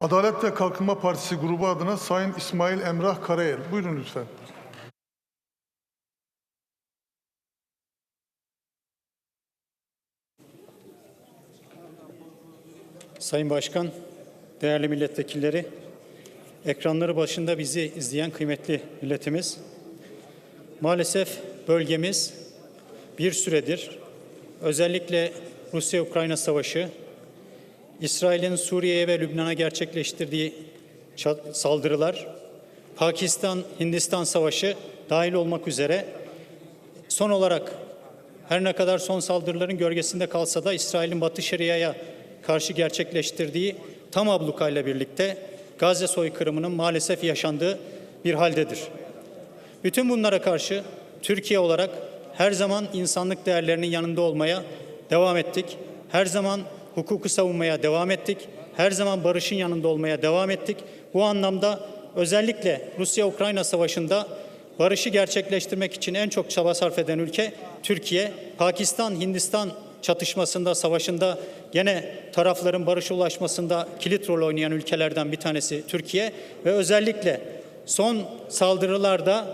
Adalet ve Kalkınma Partisi grubu adına Sayın İsmail Emrah Karayel. Buyurun lütfen. Sayın Başkan, değerli milletvekilleri, ekranları başında bizi izleyen kıymetli milletimiz, maalesef bölgemiz bir süredir özellikle Rusya-Ukrayna savaşı, İsrail'in Suriye'ye ve Lübnan'a gerçekleştirdiği saldırılar, Pakistan-Hindistan savaşı dahil olmak üzere son olarak her ne kadar son saldırıların gölgesinde kalsa da İsrail'in Batı Şeria'ya karşı gerçekleştirdiği tam ablukayla birlikte Gazze soykırımının maalesef yaşandığı bir haldedir. Bütün bunlara karşı Türkiye olarak her zaman insanlık değerlerinin yanında olmaya devam ettik. Her zaman hukuku savunmaya devam ettik. Her zaman barışın yanında olmaya devam ettik. Bu anlamda özellikle Rusya-Ukrayna savaşında barışı gerçekleştirmek için en çok çaba sarf eden ülke Türkiye. Pakistan, Hindistan çatışmasında, savaşında gene tarafların barışa ulaşmasında kilit rol oynayan ülkelerden bir tanesi Türkiye ve özellikle son saldırılarda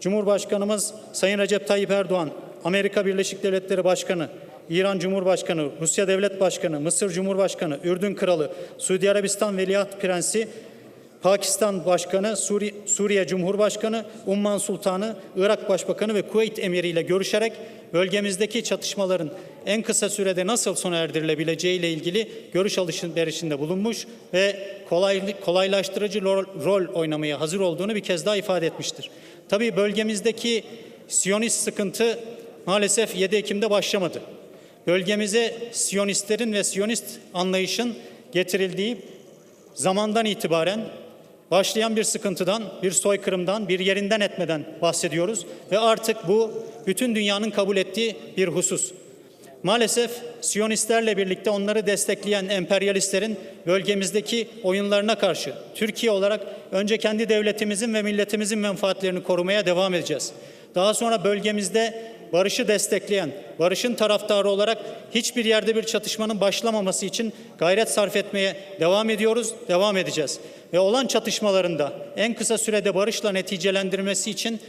Cumhurbaşkanımız Sayın Recep Tayyip Erdoğan, Amerika Birleşik Devletleri Başkanı, İran Cumhurbaşkanı, Rusya Devlet Başkanı, Mısır Cumhurbaşkanı, Ürdün Kralı, Suudi Arabistan Veliaht Prensi, Pakistan Başkanı, Suriye, Suriye Cumhurbaşkanı, Umman Sultanı, Irak Başbakanı ve Kuveyt Emiri ile görüşerek bölgemizdeki çatışmaların en kısa sürede nasıl sona erdirilebileceği ile ilgili görüş alışverişinde bulunmuş ve kolay, kolaylaştırıcı rol, rol oynamaya hazır olduğunu bir kez daha ifade etmiştir. Tabii bölgemizdeki Siyonist sıkıntı maalesef 7 Ekim'de başlamadı. Bölgemize Siyonistlerin ve Siyonist anlayışın getirildiği zamandan itibaren başlayan bir sıkıntıdan, bir soykırımdan, bir yerinden etmeden bahsediyoruz ve artık bu bütün dünyanın kabul ettiği bir husus. Maalesef Siyonistlerle birlikte onları destekleyen emperyalistlerin bölgemizdeki oyunlarına karşı Türkiye olarak önce kendi devletimizin ve milletimizin menfaatlerini korumaya devam edeceğiz. Daha sonra bölgemizde barışı destekleyen, barışın taraftarı olarak hiçbir yerde bir çatışmanın başlamaması için gayret sarf etmeye devam ediyoruz, devam edeceğiz. Ve olan çatışmalarında en kısa sürede barışla neticelendirmesi için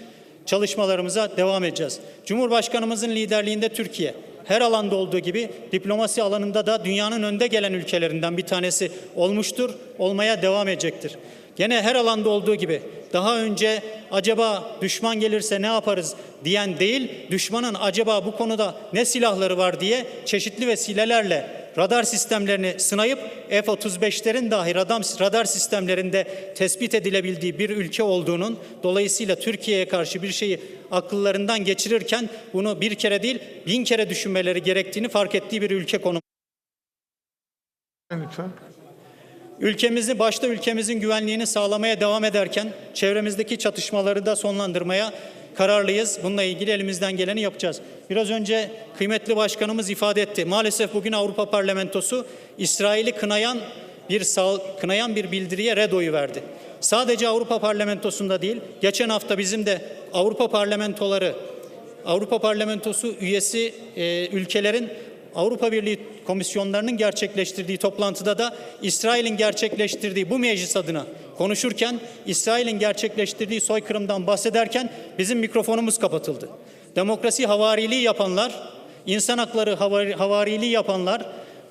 çalışmalarımıza devam edeceğiz. Cumhurbaşkanımızın liderliğinde Türkiye her alanda olduğu gibi diplomasi alanında da dünyanın önde gelen ülkelerinden bir tanesi olmuştur, olmaya devam edecektir. Gene her alanda olduğu gibi daha önce acaba düşman gelirse ne yaparız diyen değil, düşmanın acaba bu konuda ne silahları var diye çeşitli vesilelerle radar sistemlerini sınayıp F-35'lerin dahi radar, sistemlerinde tespit edilebildiği bir ülke olduğunun dolayısıyla Türkiye'ye karşı bir şeyi akıllarından geçirirken bunu bir kere değil bin kere düşünmeleri gerektiğini fark ettiği bir ülke konu. Lütfen. Ülkemizi başta ülkemizin güvenliğini sağlamaya devam ederken çevremizdeki çatışmaları da sonlandırmaya kararlıyız. Bununla ilgili elimizden geleni yapacağız. Biraz önce kıymetli başkanımız ifade etti. Maalesef bugün Avrupa Parlamentosu İsrail'i kınayan bir sağ, kınayan bir bildiriye red oyu verdi. Sadece Avrupa Parlamentosu'nda değil, geçen hafta bizim de Avrupa Parlamentoları Avrupa Parlamentosu üyesi e, ülkelerin Avrupa Birliği komisyonlarının gerçekleştirdiği toplantıda da İsrail'in gerçekleştirdiği bu meclis adına konuşurken İsrail'in gerçekleştirdiği soykırımdan bahsederken bizim mikrofonumuz kapatıldı. Demokrasi havariliği yapanlar, insan hakları havari- havariliği yapanlar,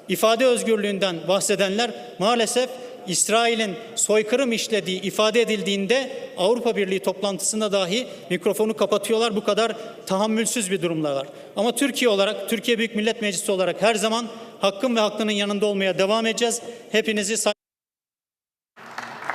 ifade özgürlüğünden bahsedenler maalesef İsrail'in soykırım işlediği ifade edildiğinde Avrupa Birliği toplantısında dahi mikrofonu kapatıyorlar. Bu kadar tahammülsüz bir durumlar var. Ama Türkiye olarak, Türkiye Büyük Millet Meclisi olarak her zaman hakkın ve haklının yanında olmaya devam edeceğiz. Hepinizi